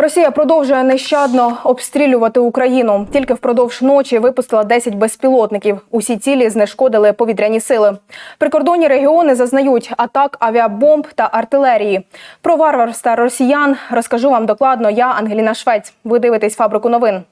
Росія продовжує нещадно обстрілювати Україну. Тільки впродовж ночі випустила 10 безпілотників. Усі цілі знешкодили повітряні сили. Прикордонні регіони зазнають атак авіабомб та артилерії. Про варварства росіян розкажу вам докладно. Я Ангеліна Швець. Ви дивитесь фабрику новин.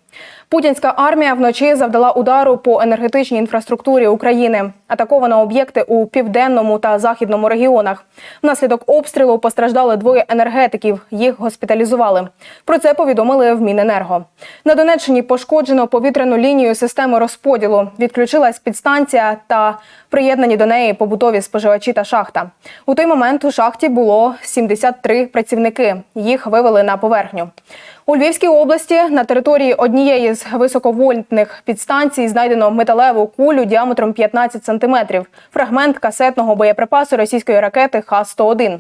Путінська армія вночі завдала удару по енергетичній інфраструктурі України. Атаковано об'єкти у південному та західному регіонах. Внаслідок обстрілу постраждали двоє енергетиків. Їх госпіталізували. Про це повідомили в Міненерго. На Донеччині пошкоджено повітряну лінію системи розподілу. Відключилась підстанція та приєднані до неї побутові споживачі та шахта. У той момент у шахті було 73 працівники. Їх вивели на поверхню. У Львівській області на території однієї з високовольтних підстанцій знайдено металеву кулю діаметром 15 сантиметрів, фрагмент касетного боєприпасу російської ракети Х-101.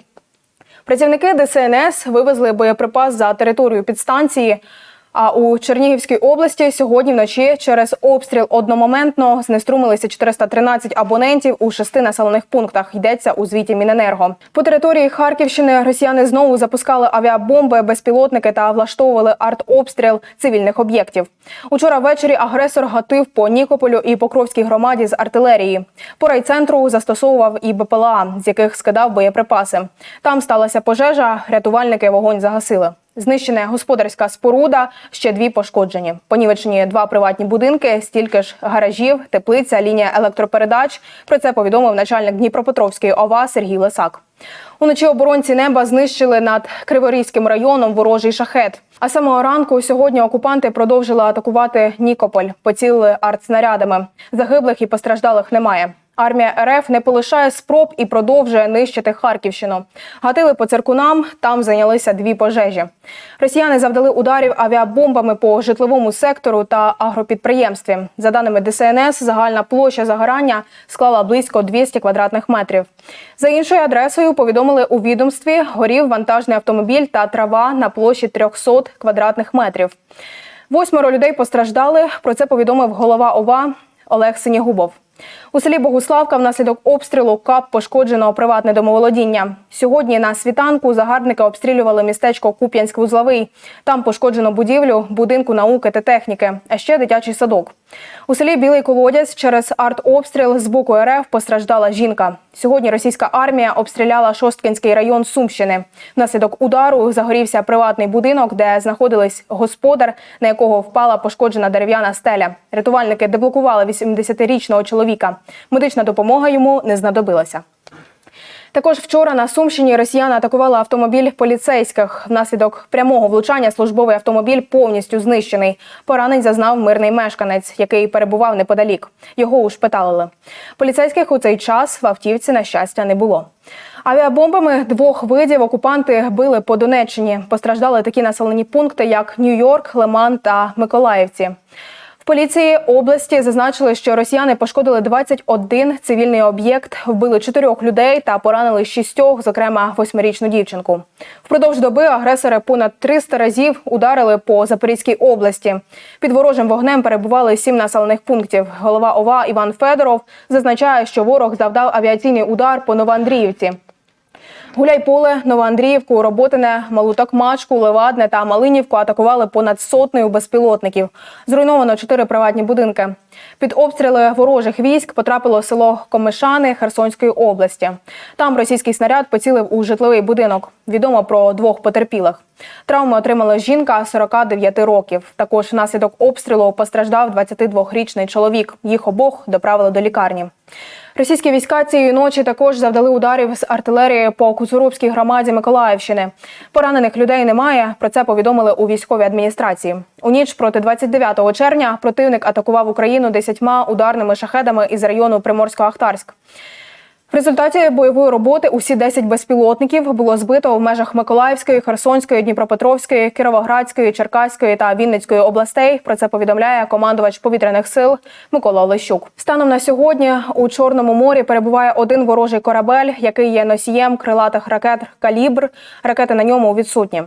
Працівники ДСНС вивезли боєприпас за територію підстанції. А у Чернігівській області сьогодні вночі через обстріл одномоментно знеструмилися 413 абонентів у шести населених пунктах. Йдеться у звіті Міненерго. По території Харківщини росіяни знову запускали авіабомби, безпілотники та влаштовували артобстріл цивільних об'єктів. Учора ввечері агресор гатив по Нікополю і Покровській громаді з артилерії. По райцентру застосовував і БПЛА, з яких скидав боєприпаси. Там сталася пожежа, рятувальники вогонь загасили. Знищена господарська споруда, ще дві пошкоджені. Понівечені два приватні будинки, стільки ж гаражів, теплиця, лінія електропередач. Про це повідомив начальник Дніпропетровської ОВА Сергій Лисак. Уночі оборонці неба знищили над Криворізьким районом ворожий шахет. А самого ранку сьогодні окупанти продовжили атакувати Нікополь, поцілили артснарядами. Загиблих і постраждалих немає. Армія РФ не полишає спроб і продовжує нищити Харківщину. Гатили по циркунам, там зайнялися дві пожежі. Росіяни завдали ударів авіабомбами по житловому сектору та агропідприємстві. За даними ДСНС, загальна площа загорання склала близько 200 квадратних метрів. За іншою адресою повідомили у відомстві, горів вантажний автомобіль та трава на площі 300 квадратних метрів. Восьмеро людей постраждали. Про це повідомив голова ОВА Олег Синягубов. У селі Богуславка внаслідок обстрілу КАП пошкоджено приватне домоволодіння. Сьогодні на світанку загарбники обстрілювали містечко Куп'янськ-Вузловий. Там пошкоджено будівлю, будинку науки та техніки, а ще дитячий садок. У селі Білий Колодязь через артобстріл з боку РФ постраждала жінка. Сьогодні російська армія обстріляла Шосткинський район Сумщини. Внаслідок удару загорівся приватний будинок, де знаходились господар, на якого впала пошкоджена дерев'яна стеля. Рятувальники деблокували 80-річного чоловіка. Медична допомога йому не знадобилася. Також вчора на Сумщині росіяни атакували автомобіль поліцейських. Внаслідок прямого влучання службовий автомобіль повністю знищений. Поранень зазнав мирний мешканець, який перебував неподалік. Його ушпиталили. Поліцейських у цей час в автівці, на щастя, не було. Авіабомбами двох видів окупанти били по Донеччині. Постраждали такі населені пункти, як Нью-Йорк, Лиман та Миколаївці. Поліції області зазначили, що росіяни пошкодили 21 цивільний об'єкт, вбили чотирьох людей та поранили шістьох, зокрема восьмирічну дівчинку. Впродовж доби агресори понад 300 разів ударили по Запорізькій області. Під ворожим вогнем перебували сім населених пунктів. Голова ОВА Іван Федоров зазначає, що ворог завдав авіаційний удар по Новоандріївці. Гуляйполе, Новоандріївку, Роботине, Малутокмачку, Левадне та Малинівку атакували понад сотнею безпілотників. Зруйновано чотири приватні будинки. Під обстріли ворожих військ потрапило село Комишани Херсонської області. Там російський снаряд поцілив у житловий будинок. Відомо про двох потерпілих. Травми отримала жінка 49 років. Також внаслідок обстрілу постраждав 22-річний чоловік. Їх обох доправили до лікарні. Російські війська цієї ночі також завдали ударів з артилерії по Куцурубській громаді Миколаївщини. Поранених людей немає. Про це повідомили у військовій адміністрації. У ніч проти 29 червня противник атакував Україну десятьма ударними шахедами із району Приморсько-Ахтарськ. В результаті бойової роботи усі 10 безпілотників було збито в межах Миколаївської, Херсонської, Дніпропетровської, Кіровоградської, Черкаської та Вінницької областей. Про це повідомляє командувач повітряних сил Микола Олещук. Станом на сьогодні у Чорному морі перебуває один ворожий корабель, який є носієм крилатих ракет Калібр. Ракети на ньому відсутні.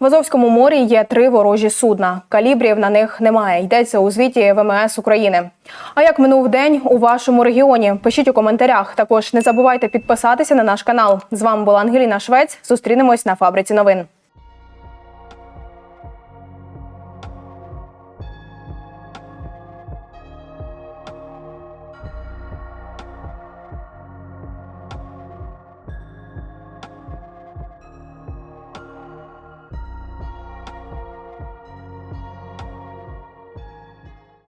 В Азовському морі є три ворожі судна. Калібрів на них немає. Йдеться у звіті ВМС України. А як минув день у вашому регіоні? Пишіть у коментарях. Також не забувайте підписатися на наш канал. З вами була Ангеліна Швець. Зустрінемось на фабриці новин.